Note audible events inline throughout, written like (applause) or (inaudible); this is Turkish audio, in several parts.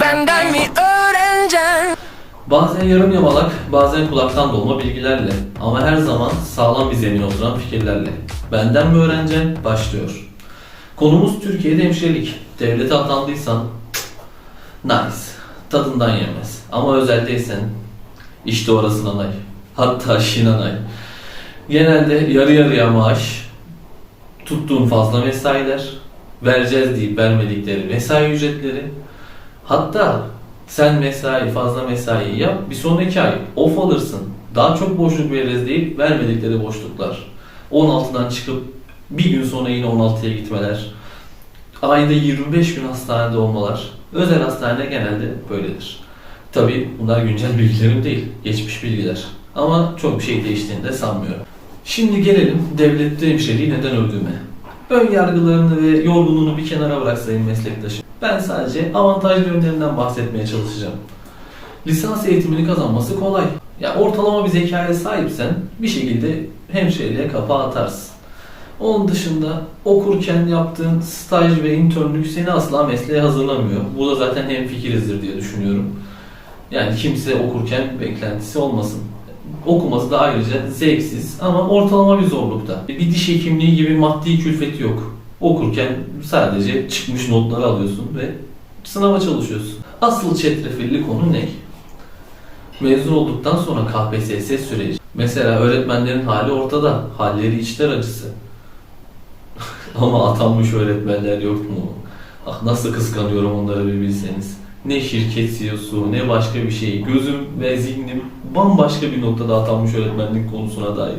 Benden mi öğreneceksin? Bazen yarım yamalak, bazen kulaktan dolma bilgilerle ama her zaman sağlam bir zemin oturan fikirlerle. Benden mi öğreneceksin? Başlıyor. Konumuz Türkiye'de hemşirelik. Devlete atandıysan nice. Tadından yemez. Ama özeldeysen işte orası nanay. Hatta şinanay. Genelde yarı yarıya maaş, tuttuğun fazla mesailer, vereceğiz deyip vermedikleri mesai ücretleri, hatta sen mesai, fazla mesai yap, bir sonraki ay off alırsın. Daha çok boşluk veririz deyip vermedikleri boşluklar. 16'dan çıkıp bir gün sonra yine 16'ya gitmeler. Ayda 25 gün hastanede olmalar. Özel hastane genelde böyledir. Tabi bunlar güncel bilgilerim değil, geçmiş bilgiler. Ama çok bir şey değiştiğini de sanmıyorum. Şimdi gelelim devlette hemşireliği neden övdüğüme. Ön yargılarını ve yorgunluğunu bir kenara bırak sayın meslektaşım. Ben sadece avantajlı yönlerinden bahsetmeye çalışacağım. Lisans eğitimini kazanması kolay. Ya ortalama bir zekaya sahipsen bir şekilde hemşireliğe kapağı atarsın. Onun dışında okurken yaptığın staj ve internlük seni asla mesleğe hazırlamıyor. Bu da zaten hem fikirizdir diye düşünüyorum. Yani kimse okurken beklentisi olmasın. Okuması da ayrıca zevksiz ama ortalama bir zorlukta. Bir diş hekimliği gibi maddi külfeti yok. Okurken sadece çıkmış notları alıyorsun ve sınava çalışıyorsun. Asıl çetrefilli konu ne? Mezun olduktan sonra KPSS süreci. Mesela öğretmenlerin hali ortada. Halleri içler acısı. (laughs) Ama atanmış öğretmenler yok mu? Ah nasıl kıskanıyorum onları bir bilseniz. Ne şirket CEO'su ne başka bir şey. Gözüm ve zihnim bambaşka bir noktada atanmış öğretmenlik konusuna dair.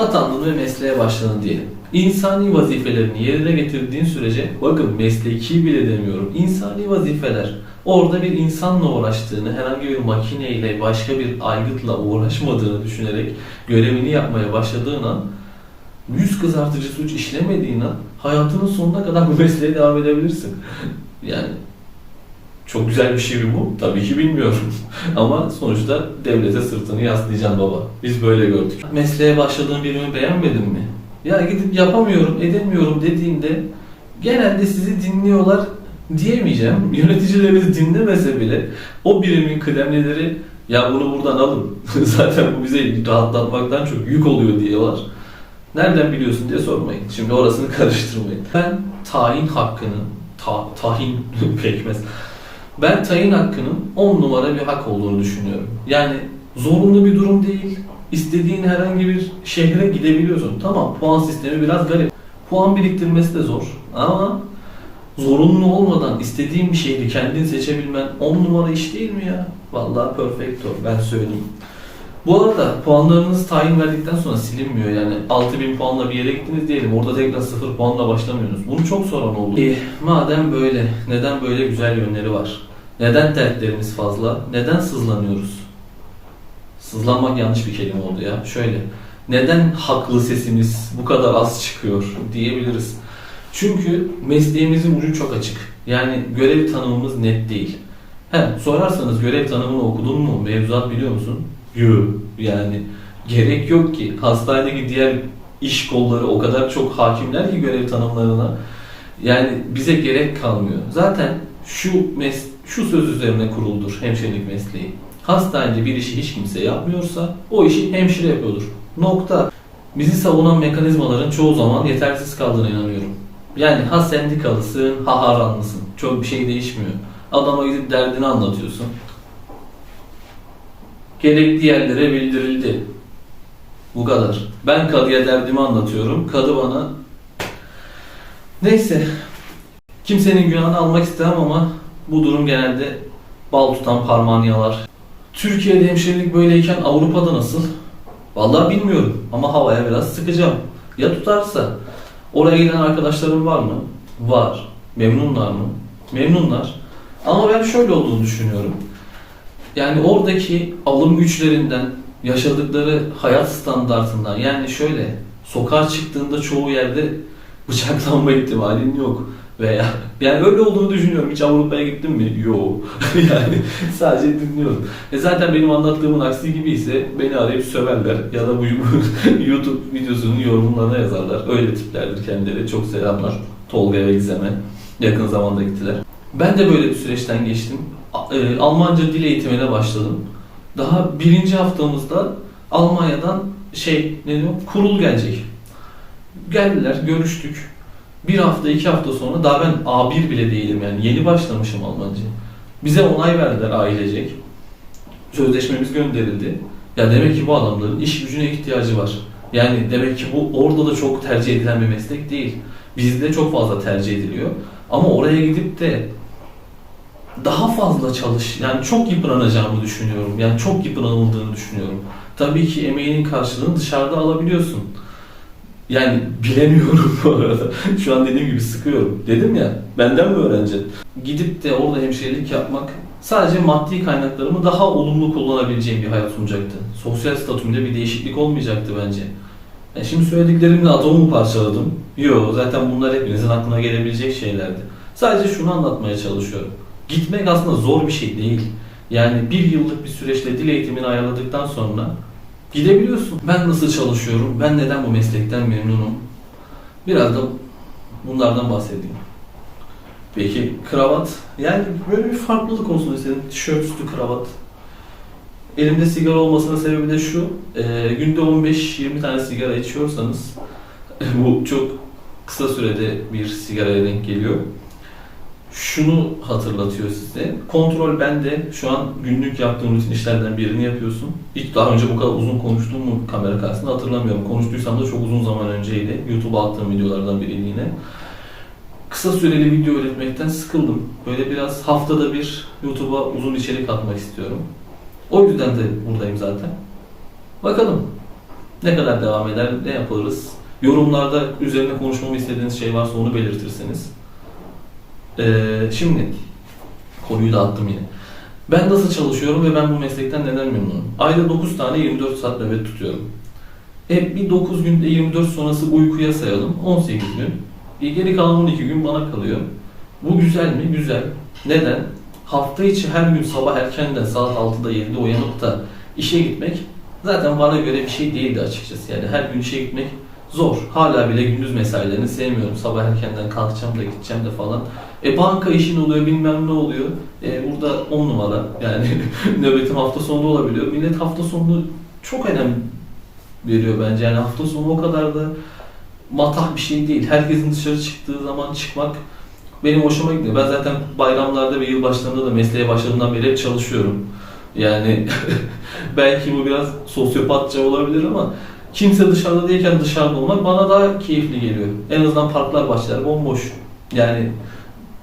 Atandın ve mesleğe başladın diyelim. İnsani vazifelerini yerine getirdiğin sürece, bakın mesleki bile demiyorum, insani vazifeler. Orada bir insanla uğraştığını, herhangi bir makineyle, başka bir aygıtla uğraşmadığını düşünerek görevini yapmaya başladığın an, yüz kızartıcı suç işlemediğin an, hayatının sonuna kadar bu mesleğe devam edebilirsin. (laughs) yani çok güzel bir şey mi bu? Tabii ki bilmiyorum. (laughs) Ama sonuçta devlete sırtını yaslayacaksın baba. Biz böyle gördük. Mesleğe başladığın birimi beğenmedin mi? Ya gidip yapamıyorum, edemiyorum dediğinde genelde sizi dinliyorlar diyemeyeceğim. (laughs) Yöneticileriniz dinlemese bile o birimin kıdemlileri ya bunu buradan alın. (laughs) Zaten bu bize rahatlatmaktan çok yük oluyor diyorlar. Nereden biliyorsun diye sormayın. Şimdi orasını karıştırmayın. Ben tayin hakkının, ta, tahin pekmez. Ben tayin hakkının 10 numara bir hak olduğunu düşünüyorum. Yani zorunlu bir durum değil. İstediğin herhangi bir şehre gidebiliyorsun. Tamam puan sistemi biraz garip. Puan biriktirmesi de zor. Ama zorunlu olmadan istediğin bir şehri kendin seçebilmen 10 numara iş değil mi ya? Vallahi perfecto ben söyleyeyim. Bu arada puanlarınız tayin verdikten sonra silinmiyor yani 6000 puanla bir yere gittiniz diyelim orada tekrar 0 puanla başlamıyorsunuz. Bunu çok soran oldu. E, madem böyle neden böyle güzel yönleri var? Neden dertlerimiz fazla? Neden sızlanıyoruz? Sızlanmak yanlış bir kelime oldu ya. Şöyle. Neden haklı sesimiz bu kadar az çıkıyor diyebiliriz. Çünkü mesleğimizin ucu çok açık. Yani görev tanımımız net değil. He, sorarsanız görev tanımını okudun mu? Mevzuat biliyor musun? Yok. Yani gerek yok ki. Hastanedeki diğer iş kolları o kadar çok hakimler ki görev tanımlarına. Yani bize gerek kalmıyor. Zaten şu mes şu söz üzerine kuruldur hemşirelik mesleği. Hastanede bir işi hiç kimse yapmıyorsa o işi hemşire yapıyordur. Nokta. Bizi savunan mekanizmaların çoğu zaman yetersiz kaldığına inanıyorum. Yani ha sendikalısın, ha haranlısın. Çok bir şey değişmiyor. Adama gidip derdini anlatıyorsun. Gerekli yerlere bildirildi. Bu kadar. Ben kadıya derdimi anlatıyorum. Kadı bana... Neyse. Kimsenin günahını almak istemem ama bu durum genelde bal tutan parmağını yalar. Türkiye'de hemşirelik böyleyken Avrupa'da nasıl? Vallahi bilmiyorum ama havaya biraz sıkacağım. Ya tutarsa? Oraya giden arkadaşlarım var mı? Var. Memnunlar mı? Memnunlar. Ama ben şöyle olduğunu düşünüyorum. Yani oradaki alım güçlerinden, yaşadıkları hayat standartından yani şöyle sokağa çıktığında çoğu yerde bıçaklanma (laughs) ihtimalin yok veya yani öyle olduğunu düşünüyorum. Hiç Avrupa'ya gittin mi? Yok. (laughs) yani sadece dinliyorum. E zaten benim anlattığımın aksi gibi ise beni arayıp söverler ya da bu (laughs) YouTube videosunun yorumlarına yazarlar. Öyle tiplerdir kendileri. Çok selamlar. Tolga ve Gizem'e. Yakın zamanda gittiler. Ben de böyle bir süreçten geçtim. E, Almanca dil eğitimine başladım. Daha birinci haftamızda Almanya'dan şey ne diyor kurul gelecek. Geldiler, görüştük. Bir hafta, iki hafta sonra daha ben A1 bile değilim yani yeni başlamışım Almanca. Bize onay verdiler ailecek. Sözleşmemiz gönderildi. Ya demek ki bu adamların iş gücüne ihtiyacı var. Yani demek ki bu orada da çok tercih edilen bir meslek değil. Bizde çok fazla tercih ediliyor. Ama oraya gidip de daha fazla çalış, yani çok yıpranacağımı düşünüyorum. Yani çok yıpranıldığını düşünüyorum. Tabii ki emeğinin karşılığını dışarıda alabiliyorsun. Yani bilemiyorum (laughs) bu arada. Şu an dediğim gibi sıkıyorum. Dedim ya, benden mi öğreneceksin? Gidip de orada hemşirelik yapmak sadece maddi kaynaklarımı daha olumlu kullanabileceğim bir hayat sunacaktı. Sosyal statümde bir değişiklik olmayacaktı bence. Yani şimdi söylediklerimle atomu parçaladım. Yok, zaten bunlar hepinizin aklına gelebilecek şeylerdi. Sadece şunu anlatmaya çalışıyorum. Gitmek aslında zor bir şey değil. Yani bir yıllık bir süreçte dil eğitimini ayarladıktan sonra gidebiliyorsun. Ben nasıl çalışıyorum? Ben neden bu meslekten memnunum? Biraz da bunlardan bahsedeyim. Peki kravat? Yani böyle bir farklılık olsun istedim. Tişört üstü kravat. Elimde sigara olmasının sebebi de şu. e, günde 15-20 tane sigara içiyorsanız (laughs) bu çok kısa sürede bir sigaraya denk geliyor. Şunu hatırlatıyor size. Kontrol bende. Şu an günlük yaptığım rutin işlerden birini yapıyorsun. Hiç daha önce bu kadar uzun konuştuğum mu kamera karşısında hatırlamıyorum. Konuştuysam da çok uzun zaman önceydi. YouTube'a attığım videolardan biriydi yine. Kısa süreli video üretmekten sıkıldım. Böyle biraz haftada bir YouTube'a uzun içerik atmak istiyorum. O yüzden de buradayım zaten. Bakalım ne kadar devam eder, ne yaparız. Yorumlarda üzerine konuşmamı istediğiniz şey varsa onu belirtirseniz. Ee, şimdi konuyu da attım yine. Ben nasıl çalışıyorum ve ben bu meslekten neden memnunum? Ayda 9 tane 24 saat nöbet tutuyorum. E bir 9 günde 24 sonrası uykuya sayalım. 18 gün. E, geri kalan 12 gün bana kalıyor. Bu güzel mi? Güzel. Neden? Hafta içi her gün sabah erkenden saat 6'da 7'de uyanıp da işe gitmek zaten bana göre bir şey değildi açıkçası. Yani her gün işe gitmek zor. Hala bile gündüz mesailerini sevmiyorum. Sabah erkenden kalkacağım da gideceğim de falan. E banka işin oluyor bilmem ne oluyor. E burada 10 numara yani (laughs) nöbetim hafta sonunda olabiliyor. Millet hafta sonunu çok önem veriyor bence. Yani hafta sonu o kadar da matah bir şey değil. Herkesin dışarı çıktığı zaman çıkmak benim hoşuma gidiyor. Ben zaten bayramlarda ve yılbaşlarında da mesleğe başladığımdan beri çalışıyorum. Yani (laughs) belki bu biraz sosyopatça olabilir ama kimse dışarıda değilken dışarıda olmak bana daha keyifli geliyor. En azından parklar, bahçeler bomboş. Yani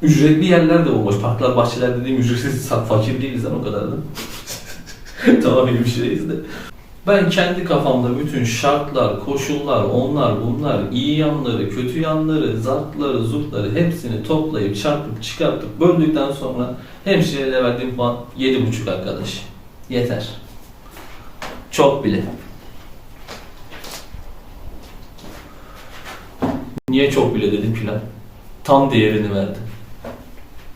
ücretli yerler de bomboş. Parklar, bahçeler dediğim ücretsiz, fakir değiliz lan o kadar da. (laughs) tamam bir şeyiz de. Ben kendi kafamda bütün şartlar, koşullar, onlar, bunlar, iyi yanları, kötü yanları, zartları, zurtları hepsini toplayıp, çarpıp, çıkartıp, böldükten sonra hemşireye verdiğim puan 7,5 arkadaş. Yeter. Çok bile. Niye çok bile dedim filan. Tam değerini verdi.